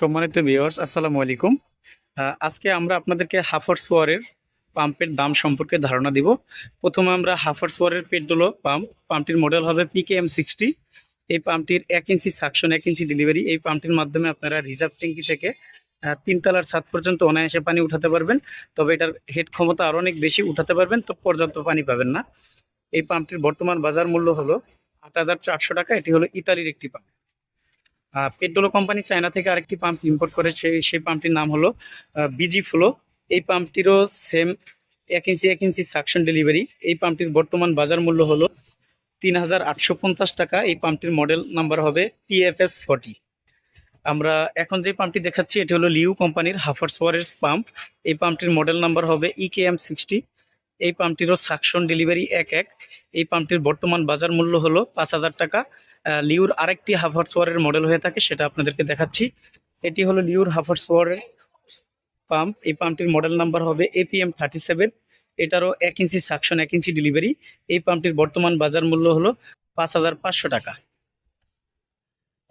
সম্মানিত ভিউয়ার্স আসসালামু আলাইকুম। আজকে আমরা আপনাদেরকে হাফার্স ওয়ারের পাম্পের দাম সম্পর্কে ধারণা দিব। প্রথমে আমরা হাফার্স ওয়ারের পেট্রোলো পাম্প পাম্পটির মডেল হবে পিকেএম সিক্সটি এই পাম্পটির এক ইঞ্চি সাকশন এক ইঞ্চি ডেলিভারি এই পাম্পটির মাধ্যমে আপনারা রিজার্ভ ট্যাঙ্কি থেকে তিনতলার ছাদ পর্যন্ত অনায়াসে পানি উঠাতে পারবেন। তবে এটার হেড ক্ষমতা আরও অনেক বেশি উঠাতে পারবেন, তো পর্যাপ্ত পানি পাবেন না। এই পাম্পটির বর্তমান বাজার মূল্য হলো আট হাজার চারশো টাকা। এটি হলো ইতালির একটি পাম্প পেট্রোলো কোম্পানি চায়না থেকে আরেকটি পাম্প ইম্পোর্ট করে, সেই সেই পাম্পটির নাম হলো বিজি ফ্লো এই পাম্পটিরও সেম এক ইঞ্চি এক ইঞ্চি সাকশন ডেলিভারি এই পাম্পটির বর্তমান বাজার মূল্য হলো তিন হাজার আটশো পঞ্চাশ টাকা। এই পাম্পটির মডেল নাম্বার হবে পিএফএস ফর্টি আমরা এখন যে পাম্পটি দেখাচ্ছি, এটি হলো লিউ কোম্পানির হাফার্স ওয়ারের পাম্প এই পাম্পটির মডেল নাম্বার হবে E ইকেএম সিক্সটি এই পাম্পটিরও সাকশন ডেলিভারি এক এক। এই পাম্পটির বর্তমান বাজার মূল্য হলো পাঁচ হাজার টাকা। লিউর আরেকটি হাফার্স ওয়ারের মডেল হয়ে থাকে, সেটা আপনাদেরকে দেখাচ্ছি। এটি হলো লিউর হাফার্স ওয়ারের পাম্প। এই পাম্পটির মডেল নাম্বার হবে এপিএম থার্টি সেভেন এটারও এক ইঞ্চি সাকশন, এক ইঞ্চি ডেলিভারি। এই পাম্পটির বর্তমান বাজার মূল্য হলো পাঁচ হাজার পাঁচশো টাকা।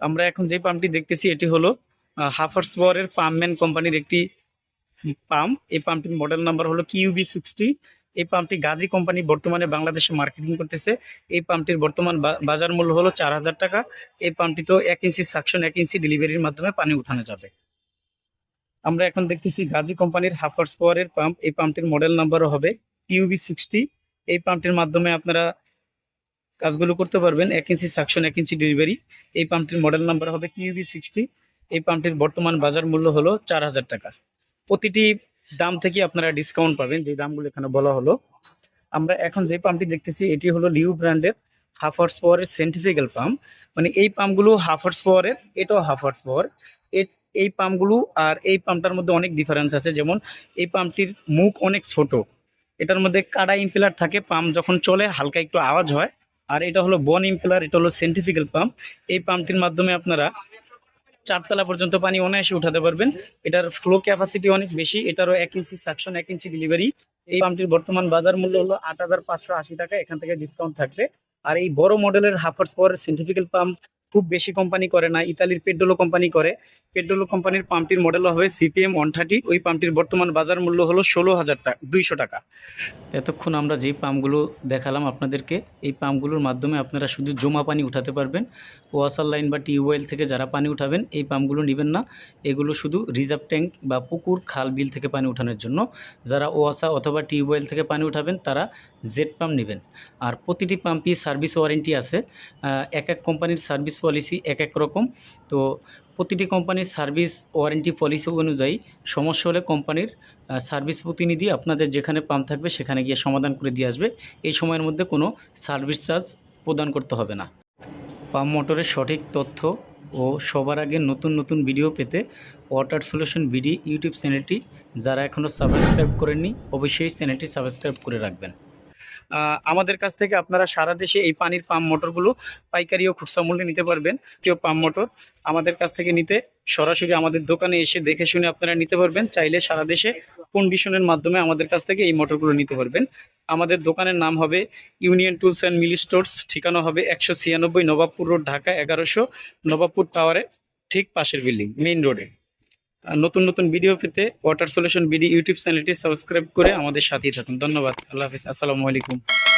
আমরা এখন যে পাম্পটি দেখতেছি, এটি হলো হাফার্স ওয়ারের পাম্পম্যান কোম্পানির একটি পাম্প। এই পাম্পটির মডেল নাম্বার হলো কিউবি সিক্সটি এই পাম্পটি গাজী কোম্পানি বর্তমানে বাংলাদেশে মার্কেটিং করতেছে। এই পাম্পটির বর্তমান বাজার মূল্য হলো চার হাজার টাকা। এই পাম্পটিতেও এক ইঞ্চি সাকশন, এক ইঞ্চি ডেলিভারির মাধ্যমে পানি উঠানো যাবে। আমরা এখন দেখতেছি গাজী কোম্পানির হাফার্স পাওয়ারের পাম্প। এই পাম্পটির মডেল নাম্বারও হবে কিউবি সিক্সটি। এই পাম্পটির মাধ্যমে আপনারা কাজগুলো করতে পারবেন, এক ইঞ্চি সাকশন, এক ইঞ্চি ডেলিভারি। এই পাম্পটির মডেল নাম্বার হবে কিউবি সিক্সটি। এই পাম্পটির বর্তমান বাজার মূল্য হলো চার হাজার টাকা। প্রতিটি দাম থেকে আপনারা ডিসকাউন্ট পাবেন যে দামগুলো এখানে বলা হলো। আমরা এখন যে পাম্পটি দেখতেছি, এটি হলো লিউ ব্র্যান্ডের হাফ হর্স পাওয়ারের সেন্টিফিক্যাল পাম্প মানে এই পাম্পগুলো হাফ হর্স পাওয়ারের এটাও হাফ হর্স পাওয়ার এই পাম্পগুলো আর এই পাম্পটার মধ্যে অনেক ডিফারেন্স আছে। যেমন এই পাম্পটির মুখ অনেক ছোট, এটার মধ্যে কাটা ইম্পেলার থাকে পাম্প যখন চলে হালকা একটু আওয়াজ হয়। আর এটা হলো বন ইম্পেলার এটা হলো সেন্টিফিক্যাল পাম্প এই পাম্পটির মাধ্যমে আপনারা চারতলা পর্যন্ত পানি অনায়াসে উঠাতে পারবেন। এটার ফ্লো ক্যাপাসিটি অনেক বেশি। এটারও এক ইঞ্চি সাকশন এক ইঞ্চি ডেলিভারি এই পাম্পটির বর্তমান বাজার মূল্য হলো আট হাজার পাঁচশো আশি টাকা। এখান থেকে ডিসকাউন্ট থাকবে। আর এই বড় মডেলের হাফার্স পাওয়ার সেন্টিফিক্যাল পাম্প খুব বেশি কোম্পানি করে না। ইতালির পেড্রোলো কোম্পানি করে। পেড্রোলো কোম্পানির পাম্পটির মডেল হবে সিপিএম ওয়ান থার্টি ওই পাম্পটির বর্তমান বাজার মূল্য হলো ষোলো হাজার টাকা, দুইশো টাকা। এতক্ষণ আমরা যেই পাম্পগুলো দেখালাম আপনাদেরকে, এই পাম্পগুলোর মাধ্যমে আপনারা শুধু জমা পানি উঠাতে পারবেন। ওয়াসার লাইন বা টিউবওয়েল থেকে যারা পানি উঠাবেন, এই পাম্পগুলো নেবেন না। এগুলো শুধু রিজার্ভ ট্যাঙ্ক বা পুকুর, খাল, বিল থেকে পানি উঠানোর জন্য। যারা ওয়াসা অথবা টিউবওয়েল থেকে পানি উঠাবেন, তারা জেট পাম্প নেবেন। আর প্রতিটি পাম্পই সার্ভিস ওয়ারেন্টি আছে। এক এক কোম্পানির সার্ভিস পলিসি এক এক রকম। তো প্রতিটি কোম্পানির সার্ভিস ওয়ারেন্টি পলিসি অনুযায়ী সমস্যা হলে কোম্পানির সার্ভিস প্রতিনিধি আপনাদের যেখানে পাম্প থাকবে সেখানে গিয়ে সমাধান করে দিয়ে আসবে। এই সময়ের মধ্যে কোনো সার্ভিস চার্জ প্রদান করতে হবে না। পাম্প মোটরের সঠিক তথ্য ও সবার আগে নতুন নতুন ভিডিও পেতে ওয়াটার সলিউশন বিডি ইউটিউব চ্যানেলটি যারা এখনও সাবস্ক্রাইব করেননি, অবশ্যই চ্যানেলটি সাবস্ক্রাইব করে রাখবেন। আমাদের কাছ থেকে আপনারা সারা দেশে এই পানির পাম্প মোটরগুলো পাইকারি ও খুচরা মূল্যে নিতে পারবেন কেউ পাম্প মোটর। আমাদের কাছ থেকে নিতে সরাসরি আমাদের দোকানে এসে দেখে শুনে আপনারা নিতে পারবেন, চাইলে সারা দেশে কন্ডিশনের মাধ্যমে আমাদের কাছ থেকে এই মোটরগুলো নিতে পারবেন। আমাদের দোকানের নাম হবে ইউনিয়ন টুলস অ্যান্ড মিলি স্টোর্স ঠিকানা হবে একশো ছিয়ানব্বই নবাবপুর রোড, ঢাকা এগারোশো নবাবপুর টাওয়ারে ঠিক পাশের বিল্ডিং, মেইন রোডে। নতুন নতুন ভিডিও পেতে ওয়াটার সলিউশন বিডি ইউটিউব চ্যানেলটি সাবস্ক্রাইব করে আমাদের সাথেই থাকুন। ধন্যবাদ। আল্লাহ হাফিজ। আসসালামু আলাইকুম।